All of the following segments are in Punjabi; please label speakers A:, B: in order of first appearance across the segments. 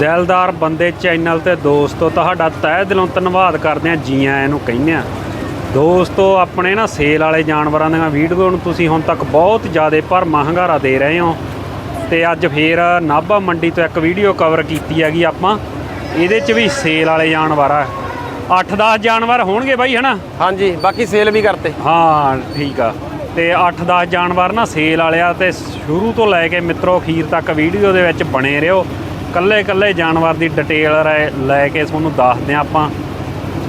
A: ਦਿਲਦਾਰ ਬੰਦੇ ਚੈਨਲ ਤੇ ਦੋਸਤੋ ਤੁਹਾਡਾ ਤਹਿ ਦਿਲੋਂ ਧੰਨਵਾਦ ਕਰਦੇ ਆ ਜੀ ਆਇਆਂ ਨੂੰ ਕਹਿੰਦੇ ਆ ਦੋਸਤੋ ਆਪਣੇ ਨਾ ਸੇਲ ਵਾਲੇ ਜਾਨਵਰਾਂ ਦੀਆਂ ਵੀਡੀਓ ਨੂੰ ਤੁਸੀਂ ਹੁਣ ਤੱਕ ਬਹੁਤ ਜ਼ਿਆਦਾ ਪਰ ਮਹੰਗਾਰਾ ਦੇ ਰਹੇ ਹੋ। ਤੇ ਅੱਜ ਫੇਰ ਨਾਭਾ ਮੰਡੀ ਤੋਂ ਇੱਕ ਵੀਡੀਓ ਕਵਰ ਕੀਤੀ ਹੈਗੀ ਆਪਾਂ। ਇਹਦੇ 'ਚ ਵੀ ਸੇਲ ਵਾਲੇ ਜਾਨਵਰ ਆ। 8-10 ਜਾਨਵਰ ਹੋਣਗੇ ਬਾਈ ਹਨਾ?
B: ਹਾਂਜੀ ਬਾਕੀ ਸੇਲ ਵੀ ਕਰਤੇ।
A: ਹਾਂ ਠੀਕ ਆ। ਤੇ 8-10 ਜਾਨਵਰ ਨਾ ਸੇਲ ਵਾਲਿਆ ਤੇ ਸ਼ੁਰੂ ਤੋਂ ਲੈ ਕੇ ਮਿੱਤਰੋ ਅਖੀਰ ਤੱਕ ਵੀਡੀਓ ਦੇ ਵਿੱਚ ਬਣੇ ਰਹੋ। ਕੱਲੇ ਕੱਲੇ ਜਾਨਵਰ ਦੀ ਡਿਟੇਲ ਲੈ ਕੇ ਤੁਹਾਨੂੰ ਦੱਸਦੇ ਆ ਆਪਾਂ।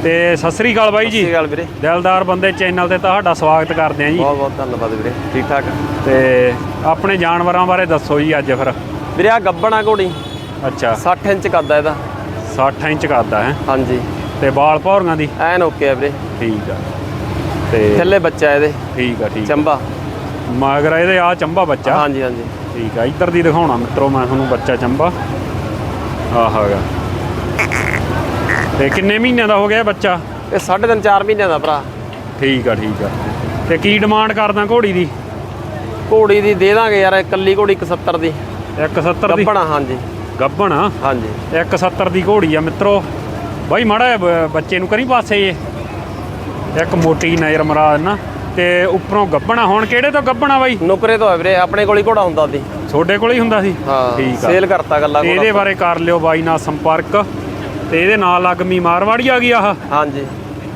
A: ਤੇ ਸਤਿ ਸ੍ਰੀ ਅਕਾਲ ਬਾਈ ਜੀ।
B: ਗੱਲ ਵੀਰੇ।
A: ਦਿਲਦਾਰ ਬੰਦੇ ਚੈਨਲ ਤੇ ਤੁਹਾਡਾ ਸਵਾਗਤ ਕਰਦੇ ਆ ਜੀ।
B: ਬਹੁਤ ਬਹੁਤ ਧੰਨਵਾਦ ਵੀਰੇ। ਠੀਕ ਠਾਕ
A: ਤੇ ਆਪਣੇ ਜਾਨਵਰਾਂ ਬਾਰੇ ਦੱਸੋ ਜੀ ਅੱਜ ਫਿਰ।
B: ਵੀਰੇ ਆ ਗੱਬਣਾ ਘੋੜੀ।
A: ਅੱਛਾ।
B: 60 ਇੰਚ ਕੱਦਾ ਇਹਦਾ।
A: 60 ਇੰਚ ਕਰਦਾ ਹੈ?
B: ਹਾਂਜੀ।
A: ਤੇ ਬਾਲ ਭੌਰੀਆਂ ਦੀ?
B: ਐਨ ਓਕੇ ਆ ਵੀਰੇ।
A: ਠੀਕ ਆ। ਤੇ
B: ਥੱਲੇ ਬੱਚਾ ਇਹਦੇ।
A: ਠੀਕ ਆ ਠੀਕ।
B: ਚੰਬਾ।
A: ਮਗਰ ਇਹਦੇ ਆ ਚੰਬਾ ਬੱਚਾ।
B: ਹਾਂਜੀ ਹਾਂਜੀ।
A: ਠੀਕ ਆ। ਇੱਧਰ ਦੀ ਦਿਖਾਉਣਾ ਮਿੱਤਰੋ ਮੈਂ ਤੁਹਾਨੂੰ ਬੱਚਾ ਚੰਬਾ। ਆਹ ਹੈਗਾ ਤੇ ਕਿੰਨੇ ਮਹੀਨਿਆਂ ਦਾ ਹੋ ਗਿਆ ਇਹ ਬੱਚਾ?
B: ਇਹ ਸਾਢੇ ਤਿੰਨ 4 ਮਹੀਨਿਆਂ ਦਾ ਭਰਾ।
A: ਠੀਕ ਆ ਠੀਕ ਆ। ਤੇ ਕੀ ਡਿਮਾਂਡ ਕਰਦਾ ਘੋੜੀ ਦੀ?
B: ਘੋੜੀ ਦੀ ਦੇ ਦਾਂਗੇ ਯਾਰ ਇਕੱਲੀ ਘੋੜੀ 170 ਦੀ।
A: 170 ਦੀ?
B: ਗੱਬਣਾ ਹਾਂਜੀ।
A: ਗੱਬਣ
B: ਹਾਂਜੀ।
A: 170 ਦੀ ਘੋੜੀ ਆ ਮਿੱਤਰੋ। ਬਾਈ ਮਾੜਾ ਬੱਚੇ ਨੂੰ ਕਰੀ ਪਾਸੇ ਇਹ ਇੱਕ ਮੋਟੀ ਨਜ਼ਰ ਮਰਾ ਦੇਣਾ ਤੇ ਉੱਪਰੋਂ ਗੱਬਣਾ ਹੁਣ ਕਿਹੜੇ ਤੋਂ ਗੱਬਣਾ ਬਾਈ?
B: ਨੁਕਰੇ ਤੋਂ ਆ ਵੀਰੇ ਆਪਣੇ ਕੋਲ ਹੀ ਘੋੜਾ ਹੁੰਦਾ ਸੀ।
A: ਤੁਹਾਡੇ ਕੋਲ ਹੀ ਹੁੰਦਾ ਸੀ?
B: ਹਾਂ
A: ਠੀਕ ਆ।
B: ਸੇਲ ਕਰਤਾ ਗੱਲਾਂ
A: ਤੇ ਇਹਦੇ ਬਾਰੇ ਕਰ ਲਿਓ ਬਾਈ ਨਾਲ ਸੰਪਰਕ। ਤੇ ਇਹਦੇ ਨਾਲ ਲੱਗਮੀ ਮਾਰਵਾੜੀ ਆ ਗਈ ਆਹ?
B: ਹਾਂਜੀ।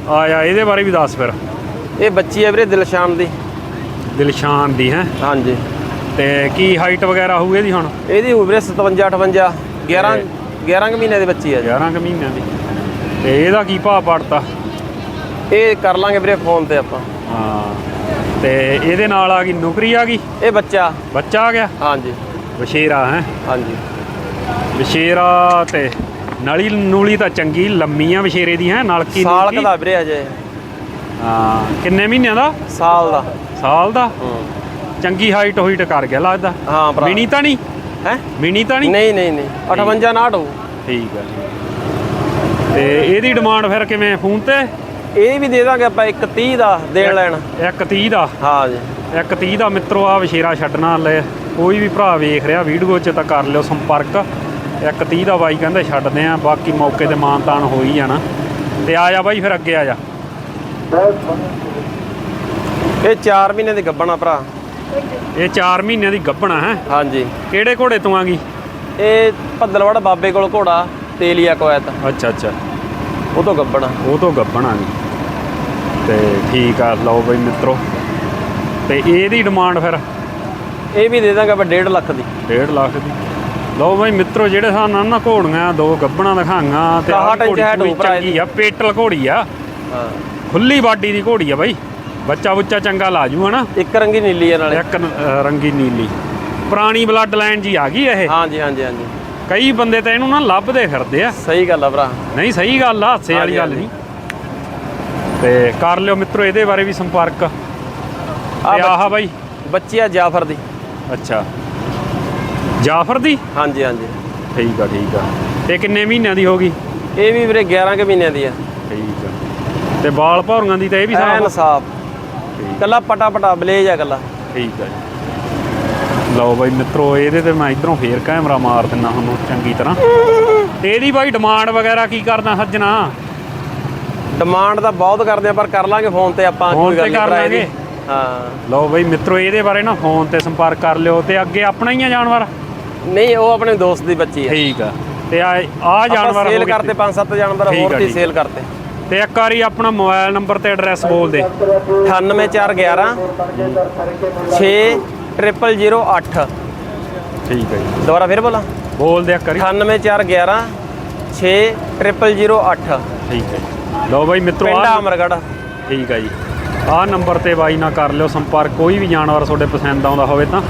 A: ਆਇਆ ਇਹਦੇ ਬਾਰੇ ਵੀ ਦੱਸ ਫਿਰ।
B: ਇਹ ਬੱਚੀ ਹੈ ਵੀਰੇ ਦਿਲਸ਼ਾਨ ਦੀ।
A: ਦਿਲਸ਼ਾਨ ਦੀ ਹੈ?
B: ਹਾਂਜੀ।
A: ਤੇ ਕੀ ਹਾਈਟ ਵਗੈਰਾ ਹੋਊ ਇਹਦੀ ਹੁਣ?
B: ਇਹਦੀ ਹੋਊ ਵੀਰੇ 57 58 11 11 ਕੁ ਮਹੀਨੇ ਦੀ ਬੱਚੀ ਹੈ ਜੀ।
A: 11 ਕੁ ਮਹੀਨਿਆਂ ਦੀ। ਤੇ ਇਹਦਾ ਕੀ ਭਾਅ ਪੜਤਾ?
B: ਇਹ ਕਰ ਲਾਂਗੇ ਵੀਰੇ ਫੋਨ ਤੇ ਆਪਾਂ।
A: ਹਾਂ। ਤੇ ਇਹਦੇ ਨਾਲ ਆ ਗਈ ਨੁਕਰੀ ਆ ਗਈ?
B: ਇਹ ਬੱਚਾ।
A: ਬੱਚਾ ਆ ਗਿਆ?
B: ਹਾਂਜੀ।
A: ਵਸ਼ੇਰਾ ਹੈ?
B: ਹਾਂਜੀ।
A: ਵਸ਼ੇਰਾ ਤੇ ਨਲੀ ਨੂਲੀ ਤਾਂ ਚੰਗੀ ਲੰਮੀ ਆ ਵਸ਼ੇਰੇ ਦੀ ਹੈ? ਨਲਕੀ
B: ਸਾਲ
A: ਨੂਲਕੀ।
B: ਕੁ ਦਾ ਵੀਰੇ ਅਜੇ
A: ਹਾਂ। ਕਿੰਨੇ ਮਹੀਨਿਆਂ ਦਾ?
B: ਸਾਲ ਦਾ।
A: ਸਾਲ ਦਾ?
B: ਹੂੰ।
A: ਚੰਗੀ ਹਾਈਟ ਹੋਈਟ ਕਰ ਗਿਆ ਲੱਗਦਾ।
B: ਹਾਂ ਭਰਾ।
A: ਮਿਨੀ ਤਾਂ ਨਹੀਂ?
B: ਹੈ?
A: ਮਿਨੀ ਤਾਂ ਨਹੀਂ?
B: ਨਹੀਂ ਨਹੀਂ ਨਹੀਂ। 58 ਨਾਟ ਹੋਊ।
A: ਠੀਕ ਹੈ ਤੇ ਇਹਦੀ ਡਿਮਾਂਡ ਫਿਰ ਕਿਵੇਂ ਫੋਨ ਤੇ?
B: ਇਹ ਵੀ ਦੇ ਦਾਂਗੇ ਆਪਾਂ 130 ਦਾ ਦੇਣ ਲੈਣ।
A: 130 ਦਾ?
B: ਹਾਂ ਜੀ।
A: 130 ਦਾ ਮਿੱਤਰੋ ਆ ਵਿਸ਼ੇਰਾ ਛੱਡਣਾ ਲੈ ਕੋਈ ਵੀ ਭਰਾ ਵੇਖ ਰਿਹਾ ਵੀਡੀਓ 'ਚ ਤਾਂ ਕਰ ਲਿਓ ਸੰਪਰਕ। 130 ਦਾ ਬਾਈ ਕਹਿੰਦੇ ਛੱਡਦੇ ਆ ਬਾਕੀ ਮੌਕੇ ਤੇ ਮਾਨਤਾਨ ਹੋ ਹੀ ਜਾਣਾ। ਤੇ ਆ ਜਾ ਬਾਈ ਫਿਰ ਅੱਗੇ ਆ ਜਾ।
B: ਇਹ 4 ਮਹੀਨੇ ਦੀ ਗੱਬਣਾ ਭਰਾ।
A: ਇਹ 4 ਮਹੀਨਿਆਂ ਦੀ ਗੱਭਣਾ ਹੈ?
B: ਹਾਂਜੀ
A: ਕਿਹੜੇ ਘੋੜੇ ਤੋਂ ਆ ਗਈ
B: ਇਹ ਭੱਦਲਵੜ ਬਾਬੇ ਕੋਲ ਘੋੜਾ ਤੇਲੀਆ ਕੋਇਤ
A: ਅੱਛਾ ਅੱਛਾ।
B: ਉਹ ਤੋਂ ਗੱਬਣਾ।
A: ਉਹ ਤੋਂ ਆ ਗਈ ਤੇ ਠੀਕ ਆ ਲਓ ਬਾਈ ਮਿੱਤਰੋ। ਤੇ ਇਹਦੀ ਡਿਮਾਂਡ ਫਿਰ?
B: ਇਹ ਵੀ ਦੇ ਦਾਂਗੇ ਆਪਾਂ 1.5 ਲੱਖ ਦੀ।
A: 1.5 ਲੱਖ ਦੀ। ਲਓ ਬਾਈ ਮਿੱਤਰੋ ਜਿਹੜੇ ਨਾਲ ਨਾ ਘੋੜੀਆਂ ਦੋ ਗੱਭਣਾ ਦਿਖਾਈਆਂ ਤੇ ਆਹ
B: 61 ਇੰਚ
A: ਘੋੜੀ ਚੰਗੀ ਆ ਪੇਟਲ ਘੋੜੀ ਆ।
B: ਹਾਂ।
A: ਖੁੱਲੀ ਬਾਡੀ ਦੀ ਘੋੜੀ ਆ ਬਾਈ। ਬੱਚਾ ਬੁੱਚਾ ਚੰਗਾ ਲਾ ਜੂ ਹਨਾ?
B: ਇੱਕ ਰੰਗੀ ਨੀਲੀ ਨਾਲੇ।
A: ਇੱਕ ਰੰਗੀ ਨੀਲੀ। ਪੁਰਾਣੀ ਬਲੱਡ ਲਾਈਨ ਜੀ ਆ ਗਈ ਇਹ।
B: ਹਾਂਜੀ ਹਾਂਜੀ ਹਾਂਜੀ।
A: ਕਈ ਬੰਦੇ ਤਾਂ ਇਹਨੂੰ ਨਾ ਲੱਭਦੇ ਫਿਰਦੇ ਆ।
B: ਸਹੀ ਗੱਲ ਆ ਭਰਾ।
A: ਨਹੀਂ ਸਹੀ ਗੱਲ ਆ ਹਾਸੇ ਵਾਲੀ ਗੱਲ ਨਹੀਂ। ਤੇ ਕਰ ਲਿਓ ਮਿੱਤਰੋ ਇਹਦੇ ਬਾਰੇ ਵੀ ਸੰਪਰਕ।
B: ਆ
A: ਆਹ ਬਾਈ।
B: ਬੱਚੀ ਆ ਜਾਫਰ ਦੀ।
A: ਅੱਛਾ। ਜਾਫਰ ਦੀ?
B: ਹਾਂਜੀ ਹਾਂਜੀ।
A: ਠੀਕ ਆ ਠੀਕ ਆ। ਤੇ ਕਿੰਨੇ ਮਹੀਨਿਆਂ ਦੀ ਹੋ ਗਈ?
B: ਇਹ ਵੀ ਵੀਰੇ 11 ਕੁ ਮਹੀਨਿਆਂ ਦੀ ਆ।
A: ਠੀਕ ਆ। ਤੇ ਬਾਲ ਭੌਰੀਆਂ ਦੀ ਤਾਂ ਇਹ ਵੀ
B: ਐਨ
A: ਸਾਫ਼
B: ਸਾਫ਼। ਕੱਲਾ ਪਟਾ ਪਟਾ ਬਲੇਜ ਆ ਕੱਲਾ।
A: ਠੀਕ ਆ ਜੀ। ਲਓ ਬਾਈ ਮਿੱਤਰੋ ਇਹਦੇ ਤੇ ਮੈਂ ਇਧਰੋਂ ਫੇਰ ਕੈਮਰਾ ਮਾਰ ਦਿੰਨਾ ਤੁਹਾਨੂੰ ਚੰਗੀ ਤਰ੍ਹਾਂ। ਤੇ ਇਹਦੀ ਬਾਈ ਡਿਮਾਂਡ ਵਗੈਰਾ ਕੀ ਕਰਦਾ ਸੱਜਣਾ?
B: ਡਿਮਾਂਡ ਤਾਂ ਬਹੁਤ ਕਰਦੇ ਆ ਪਰ ਕਰ ਲਾਂਗੇ ਫੋਨ ਤੇ ਆਪਾਂ ਕੋਈ ਗੱਲ
A: ਤੇ
B: ਨਹੀਂ
A: ਕਰ
B: ਭਰਾ ਇਹਦੀ।
A: ਲਾਂਗੇ।
B: ਹਾਂ।
A: ਲਓ ਬਾਈ ਮਿੱਤਰੋ ਇਹਦੇ ਬਾਰੇ ਨਾ ਫੋਨ ਤੇ ਸੰਪਰਕ ਕਰ ਲਿਓ ਤੇ ਅੱਗੇ ਆਪਣਾ ਹੀ ਆ ਜਾਨਵਰ?
B: ਨਹੀਂ ਉਹ ਆਪਣੇ ਦੋਸਤ ਦੀ ਬੱਚੀ ਆ।
A: ਠੀਕ ਆ। ਤੇ ਆ ਆ ਜਾਨਵਰ
B: ਸੇਲ
A: ਹੋ
B: ਕਰਤੇ ਪੰਜ ਸੱਤ ਜਾਨਵਰ ਹੋਰ
A: ਠੀਕ
B: ਸੇਲ ਕਰਤੇ।
A: ਤੇ ਇੱਕ ਵਾਰੀ ਆਪਣਾ ਮੋਬਾਈਲ ਨੰਬਰ ਤੇ ਐਡਰੈਸ ਬੋਲ ਦੇ।
B: 98411 6008
A: ਠੀਕ ਹੈ ਜੀ।
B: ਦੁਬਾਰਾ ਫਿਰ ਬੋਲਾਂ।
A: ਬੋਲ ਦੇ ਇੱਕ ਵਾਰੀ
B: 98411 6008
A: ਠੀਕ ਹੈ ਜੀ। ਲਓ ਬਾਈ ਮਿੱਤਰੋ
B: ਪਿੰਡ
A: ਆ
B: ਅਮਰਗੜ੍ਹ।
A: ਠੀਕ ਹੈ ਜੀ। ਆਹ ਨੰਬਰ ਤੇ ਬਾਈ ਨਾਲ ਕਰ ਲਿਓ ਸੰਪਰਕ। ਕੋਈ ਵੀ ਜਾਨਵਰ ਤੁਹਾਡੇ ਪਸੰਦ ਆਉਂਦਾ ਹੋਵੇ ਤਾਂ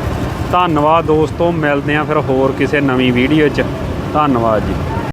A: ਧੰਨਵਾਦ ਦੋਸਤੋ। ਮਿਲਦੇ ਆਂ ਫਿਰ ਹੋਰ ਕਿਸੇ ਨਵੀਂ ਵੀਡੀਓ 'ਚ। ਧੰਨਵਾਦ ਜੀ।